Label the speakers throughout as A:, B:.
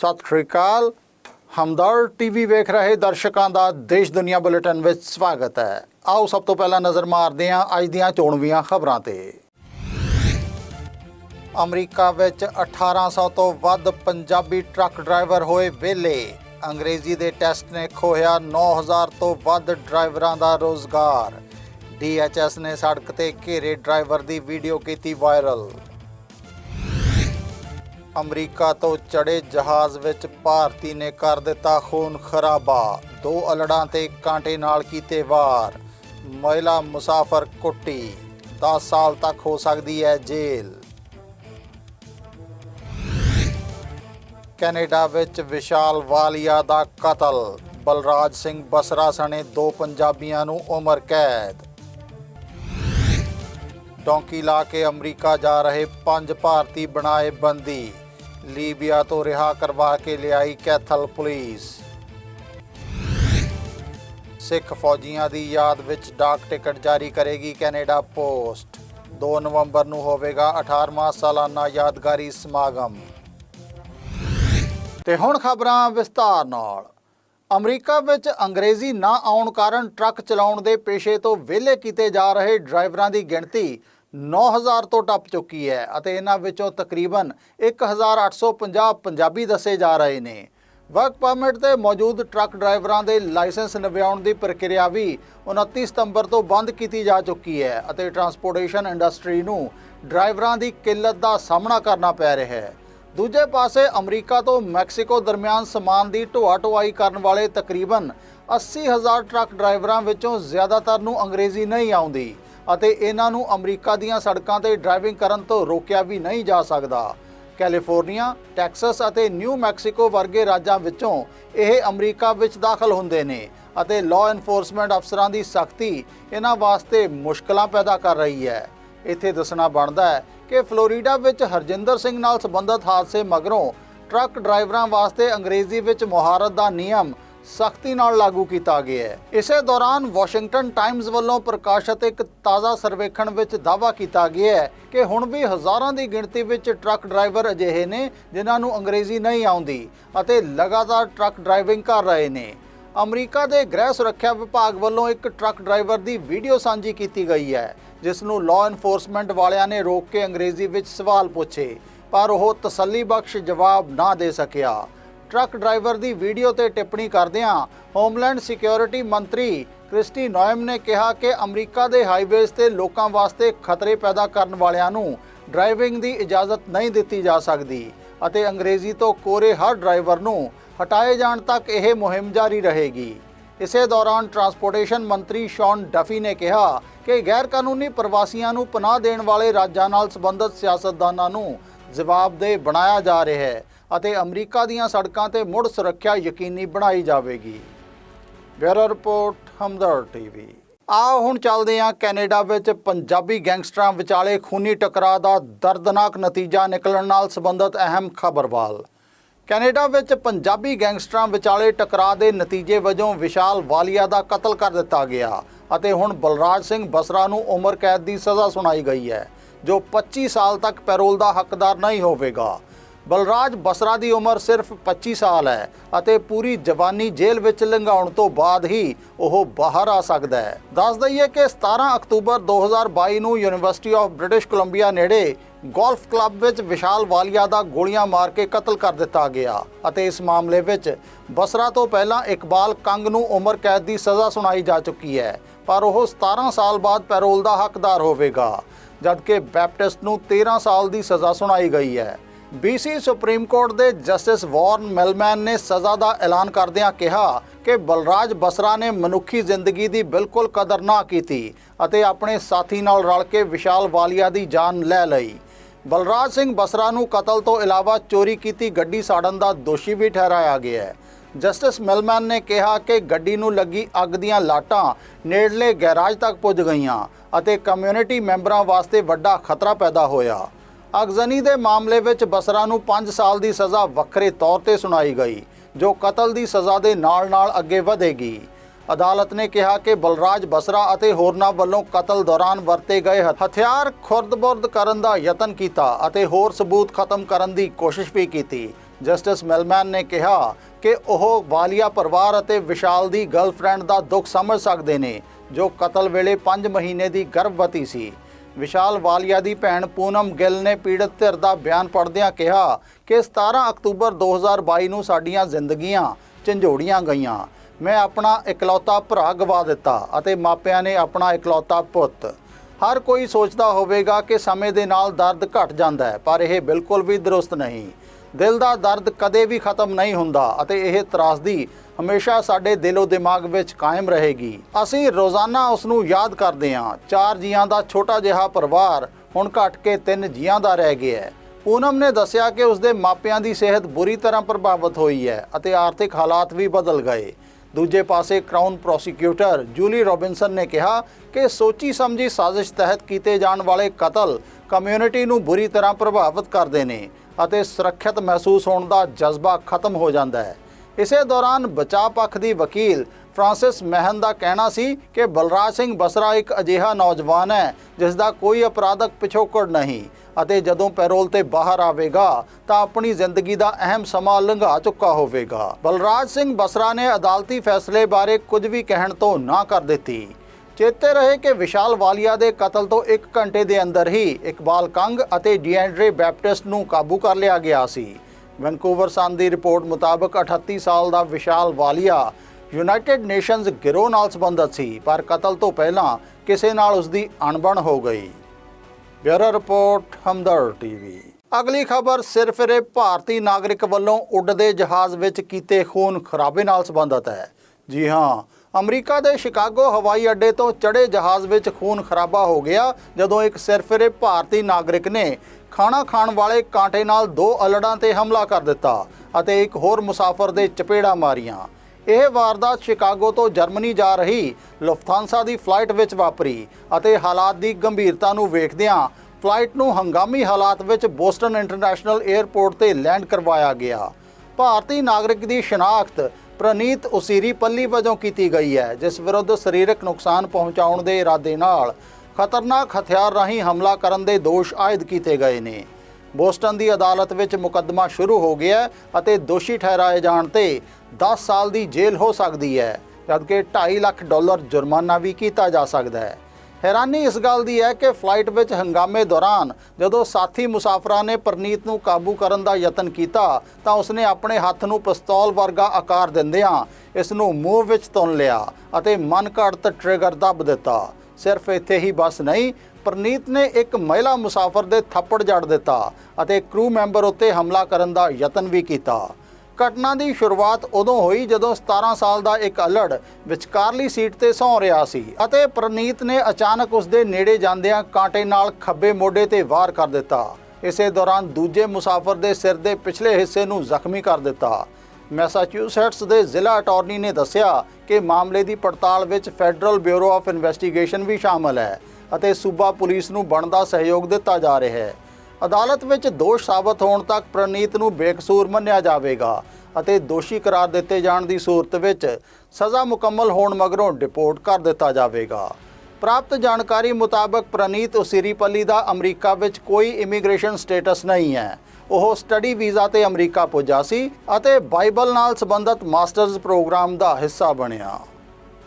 A: ਸਤਿ ਸ਼੍ਰੀ ਅਕਾਲ। ਹਮਦਰ ਟੀਵੀ ਵੇਖ ਰਹੇ ਦਰਸ਼ਕਾਂ ਦਾ ਦੇਸ਼ ਦੁਨੀਆ ਬੁਲੇਟਿਨ ਵਿੱਚ ਸਵਾਗਤ ਹੈ। ਆਓ ਸਭ ਤੋਂ ਪਹਿਲਾਂ ਨਜ਼ਰ ਮਾਰਦੇ ਹਾਂ ਅੱਜ ਦੀਆਂ ਚੋਣਵੀਆਂ ਖਬਰਾਂ ਤੇ। ਅਮਰੀਕਾ ਵਿੱਚ 1800 ਤੋਂ ਵੱਧ ਪੰਜਾਬੀ ਟਰੱਕ ਡਰਾਈਵਰ ਹੋਏ ਵਿਹਲੇ। ਅੰਗਰੇਜ਼ੀ ਦੇ ਟੈਸਟ ਨੇ ਖੋਹਿਆ 9000 ਤੋਂ ਵੱਧ ਡਰਾਈਵਰਾਂ ਦਾ ਰੋਜ਼ਗਾਰ। ਡੀਐਚਐਸ ਨੇ ਸੜਕ ਤੇ ਘੇਰੇ ਡਰਾਈਵਰ ਦੀ ਵੀਡੀਓ ਕੀਤੀ ਵਾਇਰਲ। ਅਮਰੀਕਾ ਤੋਂ ਚੜੇ ਜਹਾਜ਼ ਵਿੱਚ ਭਾਰਤੀ ਨੇ ਕਰ ਦਿੱਤਾ ਖੂਨ ਖਰਾਬਾ। ਦੋ ਅਲੜਾਂ ਤੇ ਕਾਂਟੇ ਨਾਲ ਕੀਤੇ ਵਾਰ। ਮਹਿਲਾ ਮੁਸਾਫਰ ਕੁੱਟੀ। 10 ਸਾਲ ਤੱਕ ਹੋ ਸਕਦੀ ਹੈ ਜੇਲ੍ਹ। ਕੈਨੇਡਾ ਵਿੱਚ ਵਿਸ਼ਾਲ ਵਾਲੀਆ ਦਾ ਕਤਲ। ਬਲਰਾਜ ਸਿੰਘ ਬਸਰਾ ਸਣੇ ਦੋ ਪੰਜਾਬੀਆਂ ਨੂੰ ਉਮਰ ਕੈਦ। ਡੌਂਕੀ ਲਾ ਕੇ ਅਮਰੀਕਾ ਜਾ ਰਹੇ ਪੰਜ ਭਾਰਤੀ ਬਣਾਏ ਬੰਦੀ। ਲੀਬੀਆ ਤੋਂ ਰਿਹਾ ਕਰਵਾ ਕੇ ਲਿਆਈ ਕੈਥਲ ਪੁਲਿਸ। ਸਿੱਖ ਫੌਜੀਆਂ ਦੀ ਯਾਦ ਵਿੱਚ ਡਾਕ ਟਿਕਟ ਜਾਰੀ ਕਰੇਗੀ ਕੈਨੇਡਾ ਪੋਸਟ। 2 ਨਵੰਬਰ ਨੂੰ ਹੋਵੇਗਾ 18ਵਾਂ ਸਾਲਾਨਾ ਯਾਦਗਾਰੀ ਸਮਾਗਮ। ਤੇ ਹੁਣ ਖਬਰਾਂ ਵਿਸਤਾਰ ਨਾਲ। ਅਮਰੀਕਾ ਵਿੱਚ ਅੰਗਰੇਜ਼ੀ ਨਾ ਆਉਣ ਕਾਰਨ ਟਰੱਕ ਚਲਾਉਣ ਦੇ ਪੇਸ਼ੇ ਤੋਂ ਵਿਹਲੇ ਕੀਤੇ ਜਾ ਰਹੇ ਡਰਾਈਵਰਾਂ ਦੀ ਗਿਣਤੀ 9000 ਤੋਂ ਟੱਪ ਚੁੱਕੀ ਹੈ ਅਤੇ ਇਹਨਾਂ ਵਿੱਚੋਂ ਤਕਰੀਬਨ 1850 ਪੰਜਾਬੀ ਦੱਸੇ ਜਾ ਰਹੇ ਨੇ। ਵਰਕ ਪਰਮਿਟ ਤੇ ਮੌਜੂਦ ਟਰੱਕ ਡਰਾਈਵਰਾਂ ਦੇ ਲਾਇਸੈਂਸ ਨਵਿਆਉਣ ਦੀ ਪ੍ਰਕਿਰਿਆ ਵੀ 29 ਸਤੰਬਰ ਤੋਂ ਬੰਦ ਕੀਤੀ ਜਾ ਚੁੱਕੀ ਹੈ ਅਤੇ ਟਰਾਂਸਪੋਰਟੇਸ਼ਨ ਇੰਡਸਟਰੀ ਨੂੰ ਡਰਾਈਵਰਾਂ ਦੀ ਕਿੱਲਤ ਦਾ ਸਾਹਮਣਾ ਕਰਨਾ ਪੈ ਰਿਹਾ ਹੈ। ਦੂਜੇ ਪਾਸੇ ਅਮਰੀਕਾ ਤੋਂ ਮੈਕਸੀਕੋ ਦਰਮਿਆਨ ਸਮਾਨ ਦੀ ਢੋਆ ਢੁਆਈ ਕਰਨ ਵਾਲੇ ਤਕਰੀਬਨ 80000 ਟਰੱਕ ਡਰਾਈਵਰਾਂ ਵਿੱਚੋਂ ਜ਼ਿਆਦਾਤਰ ਨੂੰ ਅੰਗਰੇਜ਼ੀ ਨਹੀਂ ਆਉਂਦੀ। ਅਤੇ ਇਹਨਾਂ ਨੂੰ ਅਮਰੀਕਾ ਦੀਆਂ ਸੜਕਾਂ ਤੇ ਡਰਾਈਵਿੰਗ ਕਰਨ ਤੋਂ ਰੋਕਿਆ ਵੀ ਨਹੀਂ ਜਾ ਸਕਦਾ। ਕੈਲੀਫੋਰਨੀਆ, ਟੈਕਸਸ ਅਤੇ ਨਿਊ ਮੈਕਸੀਕੋ ਵਰਗੇ ਰਾਜਾਂ ਵਿੱਚੋਂ ਇਹ ਅਮਰੀਕਾ ਵਿੱਚ ਦਾਖਲ ਹੁੰਦੇ ਨੇ ਅਤੇ ਲਾਅ ਐਨਫੋਰਸਮੈਂਟ ਅਫਸਰਾਂ ਦੀ ਸਖਤੀ ਇਹਨਾਂ ਵਾਸਤੇ ਮੁਸ਼ਕਲਾਂ ਪੈਦਾ ਕਰ ਰਹੀ ਹੈ। ਇੱਥੇ ਦੱਸਣਾ ਬਣਦਾ ਹੈ ਕਿ ਫਲੋਰੀਡਾ ਵਿੱਚ ਹਰਜਿੰਦਰ ਸਿੰਘ ਨਾਲ ਸੰਬੰਧਿਤ ਹਾਦਸੇ ਮਗਰੋਂ ਟਰੱਕ ਡਰਾਈਵਰਾਂ ਵਾਸਤੇ ਅੰਗਰੇਜ਼ੀ ਵਿੱਚ ਮੁਹਾਰਤ ਦਾ ਨਿਯਮ ਸਖਤੀ ਨਾਲ ਲਾਗੂ ਕੀਤਾ ਗਿਆ ਹੈ। ਇਸੇ ਦੌਰਾਨ ਵਾਸ਼ਿੰਗਟਨ ਟਾਈਮਜ਼ ਵੱਲੋਂ ਪ੍ਰਕਾਸ਼ਿਤ ਇੱਕ ਤਾਜ਼ਾ ਸਰਵੇਖਣ ਵਿੱਚ ਦਾਅਵਾ ਕੀਤਾ ਗਿਆ ਹੈ ਕਿ ਹੁਣ ਵੀ ਹਜ਼ਾਰਾਂ ਦੀ ਗਿਣਤੀ ਵਿੱਚ ਟਰੱਕ ਡਰਾਈਵਰ ਅਜਿਹੇ ਨੇ ਜਿਨ੍ਹਾਂ ਨੂੰ ਅੰਗਰੇਜ਼ੀ ਨਹੀਂ ਆਉਂਦੀ ਅਤੇ ਲਗਾਤਾਰ ਟਰੱਕ ਡਰਾਈਵਿੰਗ ਕਰ ਰਹੇ ਨੇ। ਅਮਰੀਕਾ ਦੇ ਗ੍ਰਹਿ ਸੁਰੱਖਿਆ ਵਿਭਾਗ ਵੱਲੋਂ ਇੱਕ ਟਰੱਕ ਡਰਾਈਵਰ ਦੀ ਵੀਡੀਓ ਸਾਂਝੀ ਕੀਤੀ ਗਈ ਹੈ, ਜਿਸ ਨੂੰ ਲਾਅ ਐਨਫੋਰਸਮੈਂਟ ਵਾਲਿਆਂ ਨੇ ਰੋਕ ਕੇ ਅੰਗਰੇਜ਼ੀ ਵਿੱਚ ਸਵਾਲ ਪੁੱਛੇ, ਪਰ ਉਹ ਤਸੱਲੀਬਖਸ਼ ਜਵਾਬ ਨਾ ਦੇ ਸਕਿਆ। ਟਰੱਕ ਡਰਾਈਵਰ ਦੀ ਵੀਡੀਓ ਤੇ ਟਿੱਪਣੀ ਕਰਦਿਆਂ ਹੋਮਲੈਂਡ ਸਿਕਿਉਰਿਟੀ ਮੰਤਰੀ ਕ੍ਰਿਸਟੀ ਨੋਇਮ ਨੇ ਕਿਹਾ ਕਿ ਅਮਰੀਕਾ ਦੇ ਹਾਈਵੇਜ਼ ਤੇ ਲੋਕਾਂ ਵਾਸਤੇ ਖਤਰੇ ਪੈਦਾ ਕਰਨ ਵਾਲਿਆਂ ਨੂੰ ਡਰਾਈਵਿੰਗ ਦੀ ਇਜਾਜ਼ਤ ਨਹੀਂ ਦਿੱਤੀ ਜਾ ਸਕਦੀ ਅਤੇ ਅੰਗਰੇਜ਼ੀ ਤੋਂ ਕੋਰੇ ਹਰ ਡਰਾਈਵਰ ਨੂੰ ਹਟਾਏ ਜਾਣ ਤੱਕ ਇਹ ਮੁਹਿੰਮ ਜਾਰੀ ਰਹੇਗੀ। ਇਸੇ ਦੌਰਾਨ ਟਰਾਂਸਪੋਰਟੇਸ਼ਨ ਮੰਤਰੀ ਸ਼ੌਨ ਡਫੀ ਨੇ ਕਿਹਾ ਕਿ ਗੈਰ ਕਾਨੂੰਨੀ ਪ੍ਰਵਾਸੀਆਂ ਨੂੰ ਪਨਾਹ ਦੇਣ ਵਾਲੇ ਰਾਜਾਂ ਨਾਲ ਸੰਬੰਧਿਤ ਸਿਆਸਤਦਾਨਾਂ ਨੂੰ ਜਵਾਬਦੇਹ ਬਣਾਇਆ ਜਾ ਰਿਹਾ ਹੈ। ਅਤੇ ਅਮਰੀਕਾ ਦੀਆਂ ਸੜਕਾਂ ਤੇ ਮੁੜ ਸੁਰੱਖਿਆ ਯਕੀਨੀ ਬਣਾਈ ਜਾਵੇਗੀ। Bureau report Hamdard TV. ਆਓ ਹੁਣ ਚੱਲਦੇ ਹਾਂ ਕੈਨੇਡਾ ਵਿੱਚ ਪੰਜਾਬੀ ਗੈਂਗਸਟਰਾਂ ਵਿਚਾਲੇ ਖੂਨੀ ਟਕਰਾਅ ਦਾ ਦਰਦਨਾਕ ਨਤੀਜਾ ਨਿਕਲਣ ਨਾਲ ਸੰਬੰਧਿਤ ਅਹਿਮ ਖਬਰ ਵੱਲ ਕੈਨੇਡਾ ਵਿੱਚ ਪੰਜਾਬੀ ਗੈਂਗਸਟਰਾਂ ਵਿਚਾਲੇ ਟਕਰਾਅ ਦੇ ਨਤੀਜੇ ਵਜੋਂ ਵਿਸ਼ਾਲ ਵਾਲੀਆ ਦਾ ਕਤਲ ਕਰ ਦਿੱਤਾ ਗਿਆ ਅਤੇ ਹੁਣ ਬਲਰਾਜ ਸਿੰਘ ਬਸਰਾ ਨੂੰ ਉਮਰ ਕੈਦ ਦੀ ਸਜ਼ਾ ਸੁਣਾਈ ਗਈ ਹੈ, ਜੋ 25 ਸਾਲ ਤੱਕ ਪੈਰੋਲ ਦਾ ਹੱਕਦਾਰ ਨਹੀਂ ਹੋਵੇਗਾ। ਬਲਰਾਜ ਬਸਰਾ ਦੀ ਉਮਰ ਸਿਰਫ 25 ਸਾਲ ਹੈ ਅਤੇ ਪੂਰੀ ਜਵਾਨੀ ਜੇਲ੍ਹ ਵਿੱਚ ਲੰਘਾਉਣ ਤੋਂ ਬਾਅਦ ਹੀ ਉਹ ਬਾਹਰ ਆ ਸਕਦਾ ਹੈ। ਦੱਸ ਦਈਏ ਕਿ 17 ਅਕਤੂਬਰ 2022 ਨੂੰ ਯੂਨੀਵਰਸਿਟੀ ਆਫ ਬ੍ਰਿਟਿਸ਼ ਕੋਲੰਬੀਆ ਨੇੜੇ ਗੋਲਫ ਕਲੱਬ ਵਿੱਚ ਵਿਸ਼ਾਲ ਵਾਲੀਆ ਦਾ ਗੋਲੀਆਂ ਮਾਰ ਕੇ ਕਤਲ ਕਰ ਦਿੱਤਾ ਗਿਆ ਅਤੇ ਇਸ ਮਾਮਲੇ ਵਿੱਚ ਬਸਰਾ ਤੋਂ ਪਹਿਲਾਂ ਇਕਬਾਲ ਕੰਗ ਨੂੰ ਉਮਰ ਕੈਦ ਦੀ ਸਜ਼ਾ ਸੁਣਾਈ ਜਾ ਚੁੱਕੀ ਹੈ, ਪਰ ਉਹ 17 ਸਾਲ ਬਾਅਦ ਪੈਰੋਲ ਦਾ ਹੱਕਦਾਰ ਹੋਵੇਗਾ, ਜਦਕਿ ਬੈਪਟਿਸਟ ਨੂੰ 13 ਸਾਲ ਦੀ ਸਜ਼ਾ ਸੁਣਾਈ ਗਈ ਹੈ। BC ਸੁਪਰੀਮ ਕੋਰਟ ਦੇ ਜਸਟਿਸ ਵਾਰਨ ਮੈਲਮੈਨ ਨੇ ਸਜ਼ਾ ਦਾ ਐਲਾਨ ਕਰਦਿਆਂ ਕਿਹਾ ਕਿ ਬਲਰਾਜ ਬਸਰਾ ਨੇ ਮਨੁੱਖੀ ਜ਼ਿੰਦਗੀ ਦੀ ਬਿਲਕੁਲ ਕਦਰ ਨਾ ਕੀਤੀ ਅਤੇ ਆਪਣੇ ਸਾਥੀ ਨਾਲ ਰਲ ਕੇ ਵਿਸ਼ਾਲ ਵਾਲੀਆ ਦੀ ਜਾਨ ਲੈ ਲਈ। ਬਲਰਾਜ ਸਿੰਘ ਬਸਰਾ ਨੂੰ ਕਤਲ ਤੋਂ ਇਲਾਵਾ ਚੋਰੀ ਕੀਤੀ ਗੱਡੀ ਸਾੜਨ ਦਾ ਦੋਸ਼ੀ ਵੀ ਠਹਿਰਾਇਆ ਗਿਆ ਹੈ। ਜਸਟਿਸ ਮਿਲਮੈਨ ਨੇ ਕਿਹਾ ਕਿ ਗੱਡੀ ਨੂੰ ਲੱਗੀ ਅੱਗ ਦੀਆਂ ਲਾਟਾਂ ਨੇੜਲੇ ਗੈਰਾਜ ਤੱਕ ਪੁੱਜ ਗਈਆਂ ਅਤੇ ਕਮਿਊਨਿਟੀ ਮੈਂਬਰਾਂ ਵਾਸਤੇ ਵੱਡਾ ਖਤਰਾ ਪੈਦਾ ਹੋਇਆ। ਅਗਜ਼ਨੀ ਦੇ ਮਾਮਲੇ ਵਿੱਚ ਬਸਰਾ ਨੂੰ 5 ਸਾਲ ਦੀ ਸਜ਼ਾ ਵੱਖਰੇ ਤੌਰ ਤੇ ਸੁਣਾਈ ਗਈ, ਜੋ ਕਤਲ ਦੀ ਸਜ਼ਾ ਦੇ ਨਾਲ-ਨਾਲ ਅੱਗੇ ਵਧੇਗੀ। ਅਦਾਲਤ ਨੇ ਕਿਹਾ ਕਿ ਬਲਰਾਜ ਬਸਰਾ ਅਤੇ ਹੋਰਨਾਂ ਵੱਲੋਂ ਕਤਲ ਦੌਰਾਨ ਵਰਤੇ ਗਏ ਹਥਿਆਰ ਖੁਰਦ-ਬੁਰਦ ਕਰਨ ਦਾ ਯਤਨ ਕੀਤਾ ਅਤੇ ਹੋਰ ਸਬੂਤ ਖਤਮ ਕਰਨ ਦੀ ਕੋਸ਼ਿਸ਼ ਵੀ ਕੀਤੀ। ਜਸਟਿਸ ਮੈਲਮੈਨ ਨੇ ਕਿਹਾ ਕਿ ਉਹ ਵਾਲੀਆ ਪਰਿਵਾਰ ਅਤੇ ਵਿਸ਼ਾਲ ਦੀ ਗਰਲਫ੍ਰੈਂਡ ਦਾ ਦੁੱਖ ਸਮਝ ਸਕਦੇ ਨੇ, ਜੋ ਕਤਲ ਵੇਲੇ 5 ਮਹੀਨੇ ਦੀ ਗਰਭਵਤੀ ਸੀ। ਵਿਸ਼ਾਲ ਵਾਲੀਆ ਦੀ ਭੈਣ ਪੂਨਮ ਗਿੱਲ ਨੇ ਪੀੜਤ ਧਿਰ ਦਾ ਬਿਆਨ ਪੜ੍ਹਦਿਆਂ ਕਿਹਾ ਕਿ 17 ਅਕਤੂਬਰ 2022 ਨੂੰ ਸਾਡੀਆਂ ਜ਼ਿੰਦਗੀਆਂ ਝੰਜੋੜੀਆਂ ਗਈਆਂ। ਮੈਂ ਆਪਣਾ ਇਕਲੌਤਾ ਭਰਾ ਗਵਾ ਦਿੱਤਾ ਅਤੇ ਮਾਪਿਆਂ ਨੇ ਆਪਣਾ ਇਕਲੌਤਾ ਪੁੱਤ। ਹਰ ਕੋਈ ਸੋਚਦਾ ਹੋਵੇਗਾ ਕਿ ਸਮੇਂ ਦੇ ਨਾਲ ਦਰਦ ਘਟ ਜਾਂਦਾ ਹੈ, ਪਰ ਇਹ ਬਿਲਕੁਲ ਵੀ ਦਰੁਸਤ ਨਹੀਂ। ਦਿਲ ਦਾ ਦਰਦ ਕਦੇ ਵੀ ਖਤਮ ਨਹੀਂ ਹੁੰਦਾ ਅਤੇ ਇਹ ਤਰਾਸਦੀ ਹਮੇਸ਼ਾ ਸਾਡੇ ਦਿਲੋਂ ਦਿਮਾਗ ਵਿੱਚ ਕਾਇਮ ਰਹੇਗੀ। ਅਸੀਂ ਰੋਜ਼ਾਨਾ ਉਸ ਨੂੰ ਯਾਦ ਕਰਦੇ ਹਾਂ। ਚਾਰ ਜੀਆਂ ਦਾ ਛੋਟਾ ਜਿਹਾ ਪਰਿਵਾਰ ਹੁਣ ਘਟ ਕੇ ਤਿੰਨ ਜੀਆਂ ਦਾ ਰਹਿ ਗਿਆ ਹੈ। ਪੂਨਮ ਨੇ ਦੱਸਿਆ ਕਿ ਉਸਦੇ ਮਾਪਿਆਂ ਦੀ ਸਿਹਤ ਬੁਰੀ ਤਰ੍ਹਾਂ ਪ੍ਰਭਾਵਿਤ ਹੋਈ ਹੈ ਅਤੇ ਆਰਥਿਕ ਹਾਲਾਤ ਵੀ ਬਦਲ ਗਏ। ਦੂਜੇ ਪਾਸੇ ਕ੍ਰਾਊਨ ਪ੍ਰੋਸੀਕਿਊਟਰ ਜੂਲੀ ਰੋਬਿਨਸਨ ਨੇ ਕਿਹਾ ਕਿ ਸੋਚੀ ਸਮਝੀ ਸਾਜ਼ਿਸ਼ ਤਹਿਤ ਕੀਤੇ ਜਾਣ ਵਾਲੇ ਕਤਲ ਕਮਿਊਨਿਟੀ ਨੂੰ ਬੁਰੀ ਤਰ੍ਹਾਂ ਪ੍ਰਭਾਵਿਤ ਕਰਦੇ ਨੇ ਅਤੇ ਸੁਰੱਖਿਅਤ ਮਹਿਸੂਸ ਹੋਣ ਦਾ ਜਜ਼ਬਾ ਖਤਮ ਹੋ ਜਾਂਦਾ ਹੈ। ਇਸੇ ਦੌਰਾਨ ਬਚਾਅ ਪੱਖ ਦੀ ਵਕੀਲ ਫ੍ਰਾਂਸਿਸ ਮਹਿਨ ਦਾ ਕਹਿਣਾ ਸੀ ਕਿ ਬਲਰਾਜ ਸਿੰਘ ਬਸਰਾ ਇੱਕ ਅਜਿਹਾ ਨੌਜਵਾਨ ਹੈ ਜਿਸ ਦਾ ਕੋਈ ਅਪਰਾਧਕ ਪਿਛੋਕੜ ਨਹੀਂ ਅਤੇ ਜਦੋਂ ਪੈਰੋਲ ਤੇ ਬਾਹਰ ਆਵੇਗਾ ਤਾਂ ਆਪਣੀ ਜ਼ਿੰਦਗੀ ਦਾ ਅਹਿਮ ਸਮਾਂ ਲੰਘਾ ਚੁੱਕਾ ਹੋਵੇਗਾ। ਬਲਰਾਜ ਸਿੰਘ ਬਸਰਾ ਨੇ ਅਦਾਲਤੀ ਫੈਸਲੇ ਬਾਰੇ ਕੁਝ ਵੀ ਕਹਿਣ ਤੋਂ ਨਾ ਕਰ ਦਿੱਤੀ। ਚੇਤੇ ਰਹੇ ਕਿ ਵਿਸ਼ਾਲ ਵਾਲੀਆ ਦੇ ਕਤਲ ਤੋਂ 1 ਘੰਟੇ ਦੇ ਅੰਦਰ ਹੀ ਇਕਬਾਲ ਕੰਗ ਅਤੇ ਡੀਐਂਡਰੇ ਬੈਪਟਿਸਟ ਨੂੰ ਕਾਬੂ ਕਰ ਲਿਆ ਗਿਆ ਸੀ। ਵੈਨਕੂਵਰ ਸਨ ਦੀ ਰਿਪੋਰਟ ਮੁਤਾਬਕ 38 ਸਾਲ ਦਾ ਵਿਸ਼ਾਲ ਵਾਲੀਆ ਯੂਨਾਈਟਿਡ ਨੇਸ਼ਨਜ਼ ਗਿਰੋਹ ਨਾਲ ਸੰਬੰਧਿਤ ਸੀ, ਪਰ ਕਤਲ ਤੋਂ ਪਹਿਲਾਂ ਕਿਸੇ ਨਾਲ ਉਸ ਦੀ ਅਣਬਣ ਹੋ ਗਈ। Bureau report Hamdard TV. ਅਗਲੀ ਖਬਰ ਸਿਰਫ ਭਾਰਤੀ ਨਾਗਰਿਕ ਵੱਲੋਂ ਉੱਡਦੇ ਜਹਾਜ਼ ਵਿੱਚ ਕੀਤੇ ਖੂਨ ਖਰਾਬੇ ਨਾਲ ਸੰਬੰਧਿਤ ਹੈ। ਜੀ ਹਾਂ, ਅਮਰੀਕਾ ਦੇ ਸ਼ਿਕਾਗੋ ਹਵਾਈ ਅੱਡੇ ਤੋਂ ਚੜੇ ਜਹਾਜ਼ ਵਿੱਚ ਖੂਨ ਖਰਾਬਾ ਹੋ ਗਿਆ, ਜਦੋਂ ਇੱਕ ਸਿਰਫਿਰੇ ਭਾਰਤੀ ਨਾਗਰਿਕ ਨੇ ਖਾਣਾ ਖਾਣ ਵਾਲੇ ਕਾਂਟੇ ਨਾਲ ਦੋ ਅਲੜਾਂ ਤੇ ਹਮਲਾ ਕਰ ਦਿੱਤਾ ਅਤੇ ਇੱਕ ਹੋਰ ਮੁਸਾਫਰ ਦੇ ਚਪੇੜਾ ਮਾਰੀਆਂ। ਇਹ ਵਾਰਦਾਤ ਸ਼ਿਕਾਗੋ ਤੋਂ ਜਰਮਨੀ ਜਾ ਰਹੀ ਲੁਫਥਾਂਸਾ ਦੀ ਫਲਾਈਟ ਵਿੱਚ ਵਾਪਰੀ ਅਤੇ ਹਾਲਾਤ ਦੀ ਗੰਭੀਰਤਾ ਨੂੰ ਵੇਖਦਿਆਂ ਫਲਾਈਟ ਨੂੰ ਹੰਗਾਮੀ ਹਾਲਾਤ ਵਿੱਚ ਬੋਸਟਨ ਇੰਟਰਨੈਸ਼ਨਲ 에ਅਰਪੋਰਟ ਤੇ ਲੈਂਡ ਕਰਵਾਇਆ ਗਿਆ। ਭਾਰਤੀ ਨਾਗਰਿਕ ਦੀ ਸ਼ਨਾਖਤ ਪ੍ਰਨੀਤ ਉਸੀਰੀ ਪੱਲੀ ਵਜੋਂ ਕੀਤੀ ਗਈ ਹੈ, ਜਿਸ ਵਿਰੁੱਧ ਸਰੀਰਕ ਨੁਕਸਾਨ ਪਹੁੰਚਾਉਣ ਦੇ ਇਰਾਦੇ ਨਾਲ ਖਤਰਨਾਕ ਹਥਿਆਰ ਰਾਹੀਂ ਹਮਲਾ ਕਰਨ ਦੇ ਦੋਸ਼ ਆਇਦ ਕੀਤੇ ਗਏ ਨੇ। ਬੋਸਟਨ ਦੀ ਅਦਾਲਤ ਵਿੱਚ ਮੁਕੱਦਮਾ ਸ਼ੁਰੂ ਹੋ ਗਿਆ ਅਤੇ ਦੋਸ਼ੀ ਠਹਿਰਾਏ ਜਾਣ ਤੇ 10 ਸਾਲ ਦੀ ਜੇਲ੍ਹ ਹੋ ਸਕਦੀ ਹੈ, ਜਦਕਿ 2.5 ਲੱਖ ਡਾਲਰ ਜੁਰਮਾਨਾ ਵੀ ਕੀਤਾ ਜਾ ਸਕਦਾ ਹੈ। ਹੈਰਾਨੀ ਇਸ ਗੱਲ ਦੀ ਹੈ ਕਿ ਫਲਾਈਟ ਵਿੱਚ ਹੰਗਾਮੇ ਦੌਰਾਨ ਜਦੋਂ ਸਾਥੀ ਮੁਸਾਫਰਾਂ ਨੇ ਪ੍ਰਨੀਤ ਨੂੰ ਕਾਬੂ ਕਰਨ ਦਾ ਯਤਨ ਕੀਤਾ, ਤਾਂ ਉਸਨੇ ਆਪਣੇ ਹੱਥ ਨੂੰ ਪਿਸਤੌਲ ਵਰਗਾ ਆਕਾਰ ਦਿੰਦਿਆਂ ਇਸ ਨੂੰ ਮੂੰਹ ਵਿੱਚ ਤੁੰਨ ਲਿਆ ਅਤੇ ਮਨ ਘੜਤ ਟ੍ਰਿਗਰ ਦੱਬ ਦਿੱਤਾ। ਸਿਰਫ ਇੱਥੇ ਹੀ ਬਸ ਨਹੀਂ, ਪ੍ਰਨੀਤ ਨੇ ਇੱਕ ਮਹਿਲਾ ਮੁਸਾਫਰ ਦੇ ਥੱਪੜ ਜੜ ਦਿੱਤਾ ਅਤੇ ਕਰੂ ਮੈਂਬਰ ਉੱਤੇ ਹਮਲਾ ਕਰਨ ਦਾ ਯਤਨ ਵੀ ਕੀਤਾ। ਘਟਨਾ ਦੀ ਸ਼ੁਰੂਆਤ ਉਦੋਂ ਹੋਈ ਜਦੋਂ 17 ਸਾਲ ਦਾ ਇੱਕ ਅਲੜ ਵਿਚਕਾਰਲੀ ਸੀਟ ਤੇ ਸੌਂ ਰਿਹਾ ਸੀ ਅਤੇ ਪ੍ਰਨੀਤ ਨੇ ਅਚਾਨਕ ਉਸ ਦੇ ਨੇੜੇ ਜਾਂਦਿਆਂ ਕਾਂਟੇ ਨਾਲ ਖੱਬੇ ਮੋਢੇ ਤੇ ਵਾਰ ਕਰ ਦਿੱਤਾ। ਇਸੇ ਦੌਰਾਨ ਦੂਜੇ ਮੁਸਾਫਰ ਦੇ ਸਿਰ ਦੇ ਪਿਛਲੇ ਹਿੱਸੇ ਨੂੰ ਜ਼ਖਮੀ ਕਰ ਦਿੱਤਾ। ਮੈਸਾਚਿਊਸੈਟਸ ਦੇ ਜ਼ਿਲ੍ਹਾ ਅਟਾਰਨੀ ਨੇ ਦੱਸਿਆ ਕਿ ਮਾਮਲੇ ਦੀ ਪੜਤਾਲ ਵਿੱਚ ਫੈਡਰਲ ਬਿਊਰੋ ਆਫ ਇਨਵੈਸਟੀਗੇਸ਼ਨ ਵੀ ਸ਼ਾਮਲ ਹੈ ਅਤੇ ਸੂਬਾ ਪੁਲਿਸ ਨੂੰ ਬਣਦਾ ਸਹਿਯੋਗ ਦਿੱਤਾ ਜਾ ਰਿਹਾ ਹੈ। ਅਦਾਲਤ ਵਿੱਚ ਦੋਸ਼ ਸਾਬਤ ਹੋਣ ਤੱਕ ਪ੍ਰਨੀਤ ਨੂੰ ਬੇਕਸੂਰ ਮੰਨਿਆ ਜਾਵੇਗਾ ਅਤੇ ਦੋਸ਼ੀ ਕਰਾਰ ਦਿੱਤੇ ਜਾਣ ਦੀ ਸੂਰਤ ਵਿੱਚ ਸਜ਼ਾ ਮੁਕੰਮਲ ਹੋਣ ਮਗਰੋਂ ਡਿਪੋਰਟ ਕਰ ਦਿੱਤਾ ਜਾਵੇਗਾ। ਪ੍ਰਾਪਤ ਜਾਣਕਾਰੀ ਮੁਤਾਬਕ ਪ੍ਰਨੀਤ ਉਸੀਰੀਪੱਲੀ ਦਾ ਅਮਰੀਕਾ ਵਿੱਚ ਕੋਈ ਇਮੀਗ੍ਰੇਸ਼ਨ ਸਟੇਟਸ ਨਹੀਂ ਹੈ। ਉਹ ਸਟੱਡੀ ਵੀਜ਼ਾ ਤੇ ਅਮਰੀਕਾ ਪੁੱਜਾ ਸੀ ਅਤੇ ਬਾਈਬਲ ਨਾਲ ਸੰਬੰਧਿਤ ਮਾਸਟਰਜ਼ ਪ੍ਰੋਗਰਾਮ ਦਾ ਹਿੱਸਾ ਬਣਿਆ।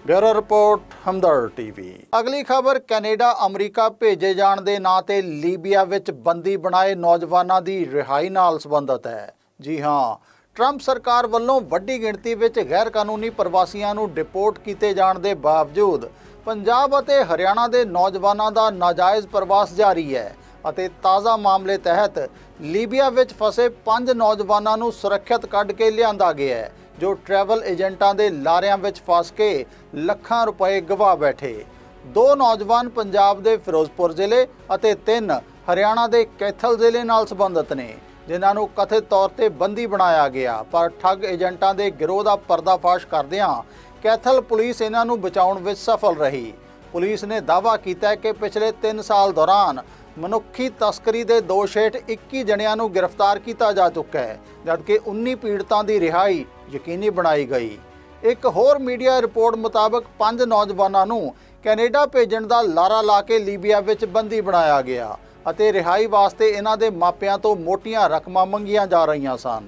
A: Bureau report Hamdard TV. ਅਗਲੀ ਖਬਰ, ਕੈਨੇਡਾ, ਅਮਰੀਕਾ ਭੇਜੇ ਜਾਣ ਦੇ ਨਾਂ ਤੇ ਲੀਬੀਆ ਵਿੱਚ ਬੰਦੀ ਬਣਾਏ ਨੌਜਵਾਨਾਂ ਦੀ ਰਿਹਾਈ ਨਾਲ ਸੰਬੰਧਿਤ ਹੈ। ਜੀ ਹਾਂ, ਟਰੰਪ ਸਰਕਾਰ ਵੱਲੋਂ ਵੱਡੀ ਗਿਣਤੀ ਵਿੱਚ ਗੈਰ ਕਾਨੂੰਨੀ ਪ੍ਰਵਾਸੀਆਂ ਨੂੰ ਡਿਪੋਰਟ ਕੀਤੇ ਜਾਣ ਦੇ ਬਾਵਜੂਦ ਪੰਜਾਬ ਅਤੇ ਹਰਿਆਣਾ ਦੇ ਨੌਜਵਾਨਾਂ ਦਾ ਨਾਜਾਇਜ਼ ਪ੍ਰਵਾਸ ਜਾਰੀ ਹੈ ਅਤੇ ਤਾਜ਼ਾ ਮਾਮਲੇ ਤਹਿਤ ਲੀਬੀਆ ਵਿੱਚ ਫਸੇ ਪੰਜ ਨੌਜਵਾਨਾਂ ਨੂੰ ਸੁਰੱਖਿਅਤ ਕੱਢ ਕੇ ਲਿਆਂਦਾ ਗਿਆ ਹੈ, ਜੋ ਟਰੈਵਲ ਏਜੰਟਾਂ ਦੇ ਲਾਰਿਆਂ ਵਿੱਚ ਫਸ ਕੇ ਲੱਖਾਂ ਰੁਪਏ ਗਵਾ ਬੈਠੇ। ਦੋ ਨੌਜਵਾਨ ਪੰਜਾਬ ਦੇ ਫਿਰੋਜ਼ਪੁਰ ਜ਼ਿਲ੍ਹੇ ਅਤੇ ਤਿੰਨ ਹਰਿਆਣਾ ਦੇ ਕੈਥਲ ਜ਼ਿਲ੍ਹੇ ਨਾਲ ਸੰਬੰਧਿਤ ਨੇ, ਜਿਨ੍ਹਾਂ ਨੂੰ ਕਥਿਤ ਤੌਰ ਤੇ ਬੰਦੀ ਬਣਾਇਆ ਗਿਆ। ਪਰ ਠੱਗ ਏਜੰਟਾਂ ਦੇ ਗਿਰੋਹ ਦਾ ਪਰਦਾਫਾਸ਼ ਕਰਦਿਆਂ ਕੈਥਲ ਪੁਲਿਸ ਇਹਨਾਂ ਨੂੰ ਬਚਾਉਣ ਵਿੱਚ ਸਫਲ ਰਹੀ। ਪੁਲਿਸ ਨੇ ਦਾਅਵਾ ਕੀਤਾ ਕਿ ਪਿਛਲੇ 3 ਸਾਲ ਦੌਰਾਨ ਮਨੁੱਖੀ ਤਸਕਰੀ ਦੇ ਦੋਸ਼ ਹੇਠ 21 ਜਣਿਆਂ ਨੂੰ ਗ੍ਰਿਫਤਾਰ ਕੀਤਾ ਜਾ ਚੁੱਕਾ ਹੈ, ਜਦਕਿ 19 ਪੀੜਤਾਂ ਦੀ ਰਿਹਾਈ ਯਕੀਨੀ ਬਣਾਈ ਗਈ। ਇੱਕ ਹੋਰ ਮੀਡੀਆ ਰਿਪੋਰਟ ਮੁਤਾਬਕ ਪੰਜ ਨੌਜਵਾਨਾਂ ਨੂੰ ਕੈਨੇਡਾ ਭੇਜਣ ਦਾ ਲਾਰਾ ਲਾ ਕੇ ਲੀਬੀਆ ਵਿੱਚ ਬੰਦੀ ਬਣਾਇਆ ਗਿਆ ਅਤੇ ਰਿਹਾਈ ਵਾਸਤੇ ਇਹਨਾਂ ਦੇ ਮਾਪਿਆਂ ਤੋਂ ਮੋਟੀਆਂ ਰਕਮਾਂ ਮੰਗੀਆਂ ਜਾ ਰਹੀਆਂ ਸਨ।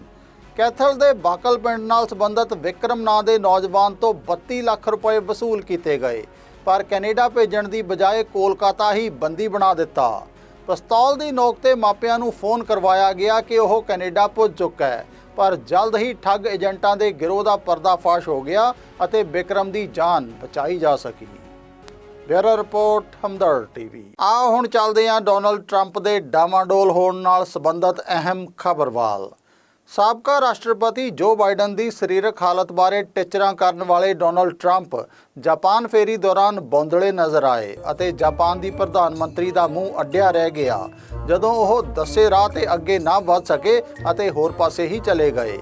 A: ਕੈਥਲ ਦੇ ਬਾਕਲ ਪਿੰਡ ਨਾਲ ਸੰਬੰਧਿਤ ਵਿਕਰਮ ਨਾਂ ਦੇ ਨੌਜਵਾਨ ਤੋਂ 32 ਲੱਖ ਰੁਪਏ ਵਸੂਲ ਕੀਤੇ ਗਏ, ਪਰ ਕੈਨੇਡਾ ਭੇਜਣ ਦੀ ਬਜਾਏ ਕੋਲਕਾਤਾ ਹੀ ਬੰਦੀ ਬਣਾ ਦਿੱਤਾ। ਪਿਸਤੌਲ ਦੀ ਨੋਕ ਤੇ ਮਾਪਿਆਂ ਨੂੰ ਫੋਨ ਕਰਵਾਇਆ ਗਿਆ ਕਿ ਉਹ ਕੈਨੇਡਾ ਪੁੱਜ ਚੁੱਕਾ ਹੈ। ਪਰ ਜਲਦ ਹੀ ਠੱਗ ਏਜੰਟਾਂ ਦੇ ਗਿਰੋਹ ਦਾ ਪਰਦਾਫਾਸ਼ ਹੋ ਗਿਆ ਅਤੇ ਵਿਕਰਮ ਦੀ ਜਾਨ ਬਚਾਈ ਜਾ ਸਕੀ। Bureau report Hamdard TV. ਆ ਹੁਣ ਚੱਲਦੇ ਹਾਂ ਡੋਨਲਡ ਟਰੰਪ ਦੇ ਡਾਮਾਡੋਲ ਹੋਣ ਨਾਲ ਸੰਬੰਧਿਤ ਅਹਿਮ ਖਬਰਵਾਲ। ਸਾਬਕਾ ਰਾਸ਼ਟਰਪਤੀ ਜੋ ਬਾਈਡਨ ਦੀ ਸਰੀਰਕ ਹਾਲਤ ਬਾਰੇ ਟਿਚਰਾਂ ਕਰਨ ਵਾਲੇ ਡੋਨਲਡ ਟਰੰਪ ਜਾਪਾਨ ਫੇਰੀ ਦੌਰਾਨ ਬੌਂਦਲੇ ਨਜ਼ਰ ਆਏ ਅਤੇ ਜਾਪਾਨ ਦੀ ਪ੍ਰਧਾਨ ਮੰਤਰੀ ਦਾ ਮੂੰਹ ਅੱਡਿਆ ਰਹਿ ਗਿਆ, ਜਦੋਂ ਉਹ ਦੱਸੇ ਰਾਹ ਤੇ ਅੱਗੇ ਨਾ ਵੱਧ ਸਕੇ ਅਤੇ ਹੋਰ ਪਾਸੇ ਹੀ ਚਲੇ ਗਏ।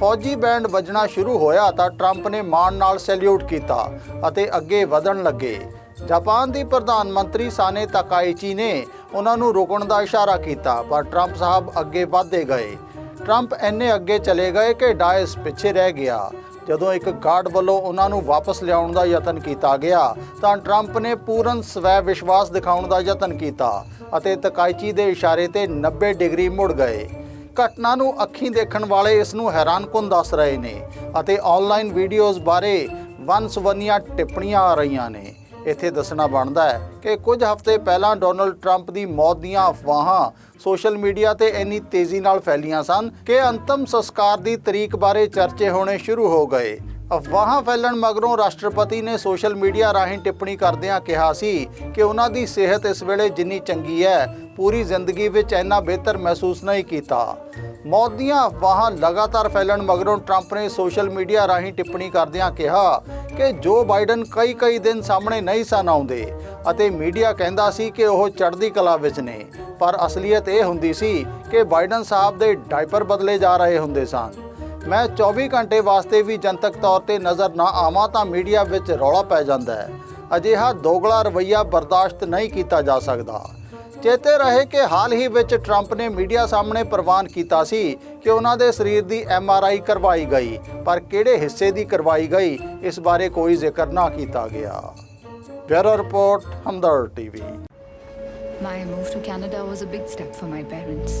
A: ਫੌਜੀ ਬੈਂਡ ਵੱਜਣਾ ਸ਼ੁਰੂ ਹੋਇਆ ਤਾਂ ਟਰੰਪ ਨੇ ਮਾਣ ਨਾਲ ਸੈਲਿਊਟ ਕੀਤਾ ਅਤੇ ਅੱਗੇ ਵਧਣ ਲੱਗੇ। ਜਾਪਾਨ ਦੀ ਪ੍ਰਧਾਨ ਮੰਤਰੀ ਸਾਨੇ ਤਕਾਈਚੀ ਨੇ ਉਹਨਾਂ ਨੂੰ ਰੋਕਣ ਦਾ ਇਸ਼ਾਰਾ ਕੀਤਾ, ਪਰ ਟਰੰਪ ਸਾਹਿਬ ਅੱਗੇ ਵਧਦੇ ਗਏ। ਟਰੰਪ ਇੰਨੇ ਅੱਗੇ ਚਲੇ ਗਏ ਕਿ ਡਾਇਸ ਪਿੱਛੇ ਰਹਿ ਗਿਆ। ਜਦੋਂ ਇੱਕ ਗਾਰਡ ਵੱਲੋਂ ਉਹਨਾਂ ਨੂੰ ਵਾਪਸ ਲਿਆਉਣ ਦਾ ਯਤਨ ਕੀਤਾ ਗਿਆ, ਤਾਂ ਟਰੰਪ ਨੇ ਪੂਰਨ ਸਵੈ ਵਿਸ਼ਵਾਸ ਦਿਖਾਉਣ ਦਾ ਯਤਨ ਕੀਤਾ ਅਤੇ ਤਕਾਇਚੀ ਦੇ ਇਸ਼ਾਰੇ ਤੇ 90 ਡਿਗਰੀ ਮੁੜ ਗਏ। ਘਟਨਾ ਨੂੰ ਅੱਖੀਂ ਦੇਖਣ ਵਾਲੇ ਇਸ ਨੂੰ ਹੈਰਾਨਕੁਨ ਦੱਸ ਰਹੇ ਨੇ ਅਤੇ ਆਨਲਾਈਨ ਵੀਡੀਓਜ਼ ਬਾਰੇ ਵਨਸਵਨੀਆਂ ਟਿੱਪਣੀਆਂ ਆ ਰਹੀਆਂ ਨੇ। ਇੱਥੇ ਦੱਸਣਾ ਬਣਦਾ ਹੈ ਕਿ ਕੁਝ ਹਫ਼ਤੇ ਪਹਿਲਾਂ ਡੋਨਲਡ ਟਰੰਪ ਦੀ ਮੌਤ ਦੀਆਂ ਅਫਵਾਹਾਂ ਸੋਸ਼ਲ ਮੀਡੀਆ ਤੇ ਇੰਨੀ ਤੇਜ਼ੀ ਨਾਲ ਫੈਲੀਆਂ ਸਨ ਕਿ ਅੰਤਮ ਸੰਸਕਾਰ ਦੀ ਤਰੀਕ ਬਾਰੇ ਚਰਚੇ ਹੋਣੇ ਸ਼ੁਰੂ ਹੋ ਗਏ। ਅਫਵਾਹਾਂ ਫੈਲਣ ਮਗਰੋਂ ਰਾਸ਼ਟਰਪਤੀ ਨੇ ਸੋਸ਼ਲ ਮੀਡੀਆ ਰਾਹੀਂ ਟਿੱਪਣੀ ਕਰਦਿਆਂ ਕਿਹਾ ਸੀ ਕਿ ਉਹਨਾਂ ਦੀ ਸਿਹਤ ਇਸ ਵੇਲੇ ਜਿੰਨੀ ਚੰਗੀ ਹੈ, ਪੂਰੀ ਜ਼ਿੰਦਗੀ ਵਿੱਚ ਇੰਨਾ ਬਿਹਤਰ ਮਹਿਸੂਸ ਨਹੀਂ ਕੀਤਾ। ਮੌਤ ਦੀਆਂ ਅਫਵਾਹਾਂ ਲਗਾਤਾਰ ਫੈਲਣ ਮਗਰੋਂ ਟਰੰਪ ਨੇ ਸੋਸ਼ਲ ਮੀਡੀਆ ਰਾਹੀਂ ਟਿੱਪਣੀ ਕਰਦਿਆਂ ਕਿਹਾ ਕਿ ਜੋ ਬਾਈਡਨ ਕਈ ਕਈ ਦਿਨ ਸਾਹਮਣੇ ਨਹੀਂ ਸਨ ਆਉਂਦੇ ਅਤੇ ਮੀਡੀਆ ਕਹਿੰਦਾ ਸੀ ਕਿ ਉਹ ਚੜ੍ਹਦੀ ਕਲਾ ਵਿੱਚ ਨੇ, ਪਰ ਅਸਲੀਅਤ ਇਹ ਹੁੰਦੀ ਸੀ ਕਿ ਬਾਈਡਨ ਸਾਹਿਬ ਦੇ ਡਾਈਪਰ ਬਦਲੇ ਜਾ ਰਹੇ ਹੁੰਦੇ ਸਨ। ਮੈਂ 24 ਘੰਟੇ ਵਾਸਤੇ ਵੀ ਜਨਤਕ ਤੌਰ ਤੇ ਨਜ਼ਰ ਨਾ ਆਵਾਂ ਤਾਂ ਮੀਡੀਆ ਵਿੱਚ ਰੌਲਾ ਪੈ ਜਾਂਦਾ ਹੈ। ਅਜਿਹਾ ਦੋਗਲਾ ਰਵੱਈਆ ਬਰਦਾਸ਼ਤ ਨਹੀਂ ਕੀਤਾ ਜਾ ਸਕਦਾ। ਚੇਤੇ ਰਹੇ ਕਿ ਹਾਲ ਹੀ ਵਿੱਚ ਟਰੰਪ ਨੇ ਮੀਡੀਆ ਸਾਹਮਣੇ ਪ੍ਰਵਾਨ ਕੀਤਾ ਸੀ ਕਿ ਉਹਨਾਂ ਦੇ ਸਰੀਰ ਦੀ ਐਮ ਆਰ ਆਈ ਕਰਵਾਈ ਗਈ, ਪਰ ਕਿਹੜੇ ਹਿੱਸੇ ਦੀ ਕਰਵਾਈ ਗਈ, ਇਸ ਬਾਰੇ ਕੋਈ ਜ਼ਿਕਰ ਨਾ ਕੀਤਾ ਗਿਆ। Bureau report Hamdard TV.
B: My move to Canada was a big step for my parents.